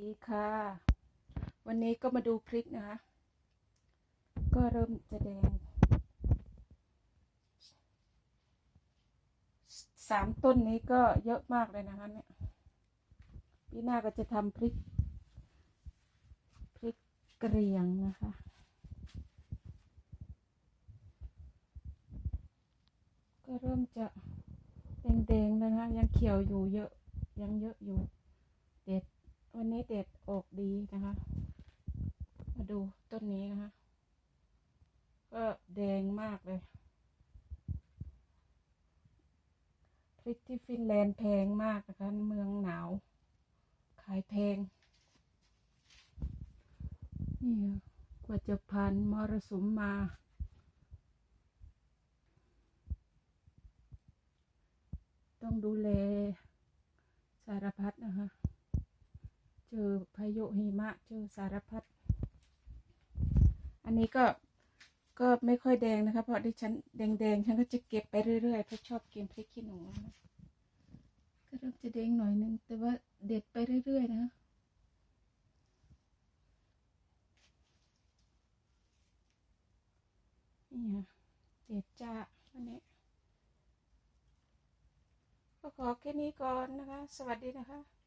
ดีค่ะ วันนี้ก็มาดูพริกนะคะ ก็เริ่มจะแดงสามต้นนี้ก็เยอะมากเลยนะคะเนี่ยปีหน้าก็จะทำพริก พริกเกรียงนะคะ ก็เริ่มจะแดงๆแล้วนะคะ ยังเขียวอยู่เยอะยังเยอะอยู่เด็ด วันนี้เด็ดออกดีนะคะ มาดูต้นนี้นะคะ ก็แดงมากเลยพริกที่ฟินแลนด์แพงมากนะคะ เมืองหนาว ขายแพง นี่ค่ะกว่าจะผ่านมรสุมมาต้องดูแลสารพัดนะคะ เจอพายุหิมะ เจอสารพัด อันนี้ก็ก็ไม่ค่อยแดงนะคะ เพราะดิฉันแดงๆ ฉันก็จะเก็บไปเรื่อยๆ เพราะชอบกินพริกขี้หนูนะก็เริ่มจะแดงหน่อยนึง แต่ว่าเด็ดไปเรื่อยๆ นะนี่ค่ะเด็ดจ้าวันนี้ก็ขอแค่นี้ก่อนนะคะ สวัสดีนะคะ